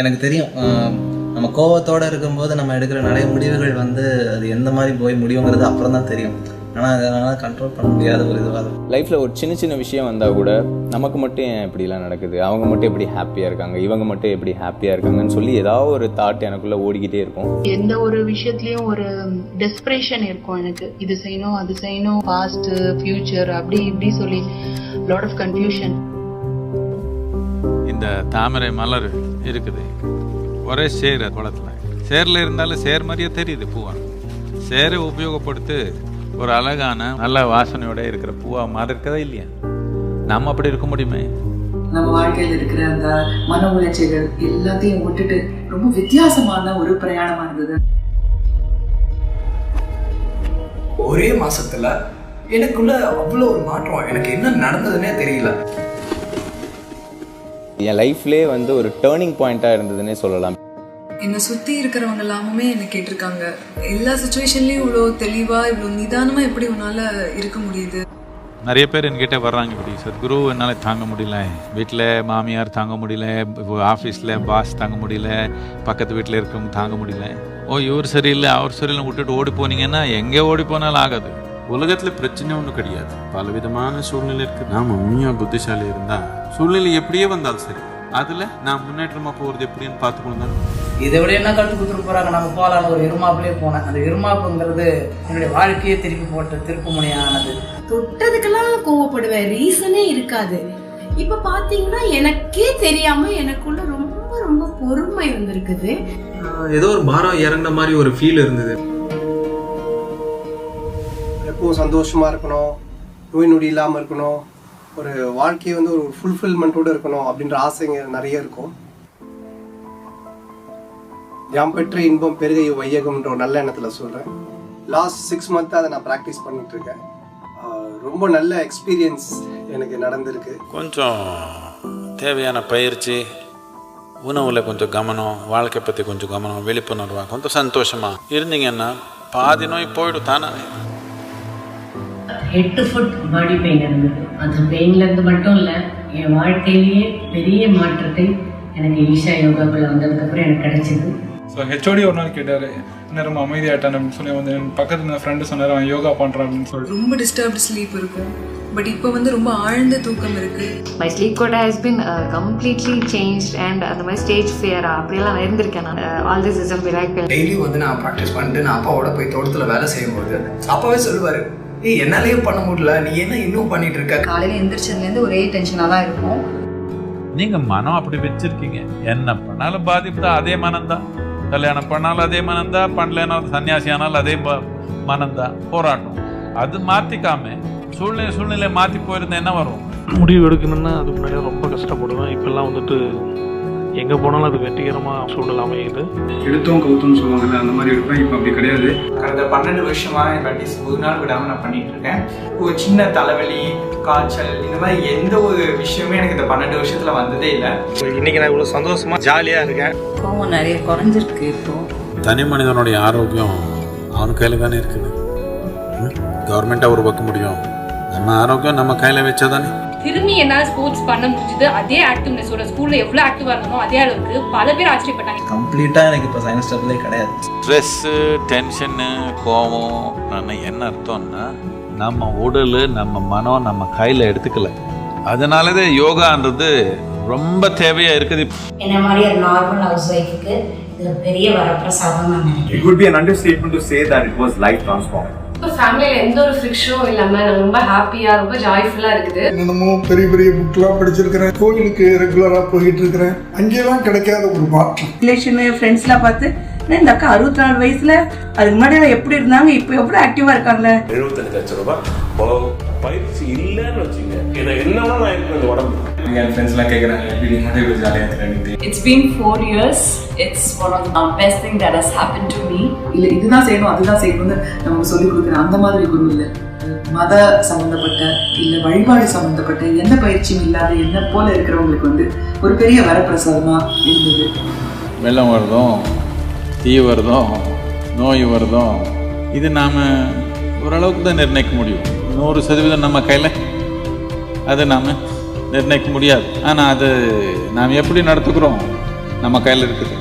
எனக்கு தெரியும் நம்ம கோவத்தோட இருக்கும்போது நம்ம எடுக்கிற நிறைய முடிவுகள் வந்து அது எந்த மாதிரி போய் முடியுங்கிறது அப்புறம் தான் தெரியும். ஆனால் அதனால் கண்ட்ரோல் பண்ண முடியாத ஒரு இதுவாக இருக்கும் லைஃப்பில் ஒரு சின்ன சின்ன விஷயம் வந்தால் கூட நமக்கு மட்டும் ஏன் இப்படிலாம் நடக்குது? அவங்க மட்டும் எப்படி ஹாப்பியாக இருக்காங்க? இவங்க மட்டும் எப்படி ஹாப்பியாக இருக்காங்கன்னு சொல்லி ஏதாவது ஒரு தாட் எனக்குள்ளே ஓடிக்கிட்டே இருக்கும். எந்த ஒரு விஷயத்துலயும் ஒரு டெஸ்பிரேஷன் இருக்கும் எனக்கு. இது செய்யணும் அது செய்யணும் பாஸ்ட் ஃபியூச்சர் அப்படி இப்படி சொல்லி லாட் ஆஃப் கன்ஃபியூஷன் இந்த தாமரை மலர் இருக்குது. ஒரே சேர் அது குளத்துல. சேரில் இருந்தாலும் சேர் மாதிரியே தெரியுது பூவா. சேரை உபயோகப்படுத்தி ஒரு அழகான நல்ல வாசனையோட இருக்கிற பூவா மாதிரி இருக்கதா இல்லையா? நம்ம அப்படி இருக்க முடியுமே? நம்ம வாழ்க்கையில் இருக்கிற அந்த மன உளைச்சல்கள் எல்லாத்தையும் விட்டுட்டு ரொம்ப வித்தியாசமான ஒரு பிரயாணமா இருந்தது. ஒரே மாசத்துல எனக்குள்ள அவ்வளோ ஒரு மாற்றம் எனக்கு என்ன நடந்ததுன்னே தெரியல. என் லைஃப்லேயே வந்து ஒரு டேர்னிங் பாயிண்ட்டாக இருந்ததுன்னே சொல்லலாம். என்னை சுற்றி இருக்கிறவங்க எல்லாமே என்னை கேட்டிருக்காங்க. எல்லா சுச்சுவேஷன்லேயும் இவ்வளோ தெளிவாக இவ்வளோ நிதானமாக எப்படி உன்னால் இருக்க முடியுது? நிறைய பேர் என்கிட்ட வர்றாங்க இப்படி சத்குரு என்னால் தாங்க முடியல. வீட்டில் மாமியார் தாங்க முடியல ஆஃபீஸில் பாஸ் தாங்க முடியல பக்கத்து வீட்டில் இருக்கவங்க தாங்க முடியல. ஓ இவர் சரியில்லை அவர் சரியில்லை விட்டுட்டு ஓடி போனீங்கன்னா எங்கே ஓடி போனாலும் ஆகாது. உலகத்துல பிரச்சனை ஒன்றும் கிடையாது. பல விதமான சூழ்நிலை இருக்கு நாம உண்மையா புத்திசாலி இருந்தா சூழ்நிலை எப்படியே வந்தாலும் சரி. அதுல நான் முன்னேற்றமா போறது எப்படின்னு பார்த்துக்கணும் இதை விட என்ன கற்றுக் கொடுத்துட்டு போறாங்க? நம்ம போகலான்னு ஒரு இருமாப்புலேயே போனேன். அந்த இருமாப்புங்கிறது என்னுடைய வாழ்க்கையை திருப்பி போட்ட திருப்பு முனையானது தொட்டதுக்கெல்லாம் கோவப்படுவேன். ரீசனே இருக்காது. இப்ப பாத்தீங்கன்னா எனக்கே தெரியாம எனக்குள்ள ரொம்ப ரொம்ப பொறுமை வந்திருக்குது. ஏதோ ஒரு பாரம் இறங்கின மாதிரி ஒரு ஃபீல் இருந்தது. எப்பவும் சந்தோஷமாக இருக்கணும் நோய் நொடி இல்லாமல் இருக்கணும் ஒரு வாழ்க்கையை வந்து ஒரு ஃபுல்ஃபில்மெண்ட்டோட இருக்கணும் அப்படின்ற ஆசைங்க நிறைய இருக்கும். யாம் பெற்ற இன்பம் பெருகை வையகம்ன்ற ஒரு நல்ல எண்ணத்தில் சொல்கிறேன் லாஸ்ட் சிக்ஸ் மந்த்தாக அதை நான் ப்ராக்டிஸ் பண்ணிட்டு இருக்கேன் ரொம்ப நல்ல எக்ஸ்பீரியன்ஸ் எனக்கு நடந்திருக்கு. கொஞ்சம் தேவையான பயிற்சி உணவில் கொஞ்சம் கவனம் வாழ்க்கை பற்றி கொஞ்சம் கவனம் விழிப்புணர்வாக கொஞ்சம் சந்தோஷமாக இருந்தீங்கன்னா பாதி நோய் போயிடும் தானே. Head to foot body pain இருந்தது அந்த பெயின்லேருந்து மட்டும் இல்லை என் வாழ்க்கையிலேயே பெரிய மாற்றத்தை எனக்கு ஈஷா யோகாக்குள்ள வந்ததுக்கப்புறம் எனக்கு கிடைச்சிது. ஸோ ஹெச்ஓடி ஒரு நாள் கேட்டார் என்ன ரொம்ப அமைதியாட்டான் அப்படின்னு சொல்லி வந்து என் பக்கத்துல இருந்த ஃப்ரெண்டு சொன்னார் அவன் யோகா பண்ணுறான் அப்படின்னு சொல்லி ரொம்ப டிஸ்டர்ப்டு ஸ்லீப் இருக்கும். பட் இப்போ வந்து ரொம்ப ஆழ்ந்த தூக்கம் இருக்குது my sleep got has been completely change and அந்த மாதிரி ஸ்டேஜ் ஃபியரா அப்படியெல்லாம் இருந்திருக்கேன் நான். All this is a miracle daily வந்து நான் ப்ராக்டிஸ் பண்ணிட்டு நான் அப்பாவோட போய் தோட்டத்தில் வேலை செய்யும்போது அப்பாவே சொல்லுவார் ஏய் என்னாலேயே பண்ண முடியல. நீ என்ன இன்னும் பண்ணிட்டு இருக்க காலையில எந்திரிச்சதுலேருந்து ஒரே டென்ஷனாக தான் இருக்கும். நீங்க மனம் அப்படி வச்சிருக்கீங்க. என்ன பண்ணாலும் பாதிப்பு தான் அதே மனம்தான். கல்யாணம் பண்ணாலும் அதே மனம்தான். பண்ணலைனாலும் சன்னியாசி ஆனாலும் அதே ப- மனம்தான். போராட்டம். அது மாத்திக்காம சூழ்நிலை சூழ்நிலை மாத்தி போயிருந்தா என்ன வரும்? முடிவு எடுக்கணும்னா அதுக்கு முன்னாடி ரொம்ப கஷ்டப்படுவேன். இப்போல்லாம் வந்துட்டு எங்கே போனாலும் அது வெற்றிகரமாக சூழ்நிலை அமையுது. எடுத்தோம் கவுத்தோம்னு சொல்லுவாங்கல்ல அந்த மாதிரி இருப்பேன் இப்போ அப்படி கிடையாது. கடந்த பன்னெண்டு வருஷமா என் ப்ராக்டிஸ் ஒரு நாள் விடாமல் நான் பண்ணிட்டு இருக்கேன். ஒரு சின்ன தலைவலி காய்ச்சல் இந்த மாதிரி எந்த ஒரு விஷயமே எனக்கு இந்த பன்னெண்டு வருஷத்துல வந்ததே இல்லை. இன்னைக்கு நான் இவ்வளவு சந்தோஷமா ஜாலியா இருக்கேன். கோவம் நிறைய குறைஞ்சிருக்கு இப்போ. தனி மனிதனுடைய ஆரோக்கியம் அவன் கையில் தானே இருக்குது. கவர்மெண்ட்டாக உருவாக்க முடியும். நம்ம ஆரோக்கியம் நம்ம கையில் வச்சா தானே திரும்பி என்னால் ஸ்போர்ட்ஸ் பண்ண முடிஞ்சது. அதே ஆக்டிவ்னஸோட ஸ்கூல்ல எவ்வளோ ஆக்டிவா இருந்தனோ அதே அளவுக்கு பல பேர் ஆச்சரியப்பட்டாங்க. கம்ப்ளீட்டாக எனக்கு இப்போ சயின்ஸ் ஸ்டெப்லே கிடையாது. ஸ்ட்ரெஸ்ஸு டென்ஷனு கோபம் நான் என்ன அர்த்தம்னா நம்ம உடல் நம்ம மனம் நம்ம கையில் எடுத்துக்கல. அதனால தான் யோகான்றது ரொம்ப தேவையாக இருக்குது என்ன மாதிரி ஒரு நார்மல் ஹவுஸ் ஒய்ஃபுக்கு இது ஒரு பெரிய வரப்பிரசாதம் நான் நினைக்கிறேன். It would be an understatement to say that it was life transforming. ஃபேமிலியில் எந்த ஒரு ஃப்ரிக்ஷனும் இல்லாமல் ரொம்ப ஹாப்பியாக ரொம்ப ஜாய்ஃபுல்லாக இருக்குது. என்னென்னமோ பெரிய பெரிய புக்லாம் படிச்சிருக்கிறேன். கோயிலுக்கு ரெகுலராக போயிட்டு இருக்கிறேன் அங்கேயெல்லாம் கிடைக்காத ஒரு மாற்றம். ரிலேஷன் ஃப்ரெண்ட்ஸ்லாம் பார்த்து "என்ன இந்த அக்கா அறுபத்தி நாலு வயசுல அதுக்கு முன்னாடி எப்படி இருந்தாங்க? இப்போ எவ்வளோ ஆக்டிவா இருக்காங்க எழுபத்தஞ்சு லட்சம் ரூபாய். பயிற்சி இல்லைன்னு வச்சுங்க இதை என்னன்னா நான் எனக்கு உடம்பு என் ஃப்ரெண்ட்ஸ்லாம் கேட்குறாங்க எப்படி நீ மட்டும் இப்படி ஜாலியாக இருக்கிறேன் It's been four years. It's one of the best thing that has happened to me. இல்லை இதுதான் செய்யணும் அதுதான் செய்யணும்னு நம்ம சொல்லி கொடுக்குற அந்த மாதிரி குரு இல்லை. மத சம்பந்தப்பட்ட இல்லை வழிபாடு சம்பந்தப்பட்ட எந்த பயிற்சியும் இல்லாத என்ன போல இருக்கிறவங்களுக்கு வந்து ஒரு பெரிய வரப்பிரசாதமா இருந்தது. வெள்ளம் வருதும் தீ வருதும் நோய் வருதும். இது நாம் ஓரளவுக்கு தான் நிர்ணயிக்க முடியும். நூறு சதவீதம் நம்ம கையில். அது நாம் நிர்ணயிக்க முடியாது. ஆனால் அது நாம் எப்படி நடத்துக்கிறோம் நம்ம கையில் இருக்குது.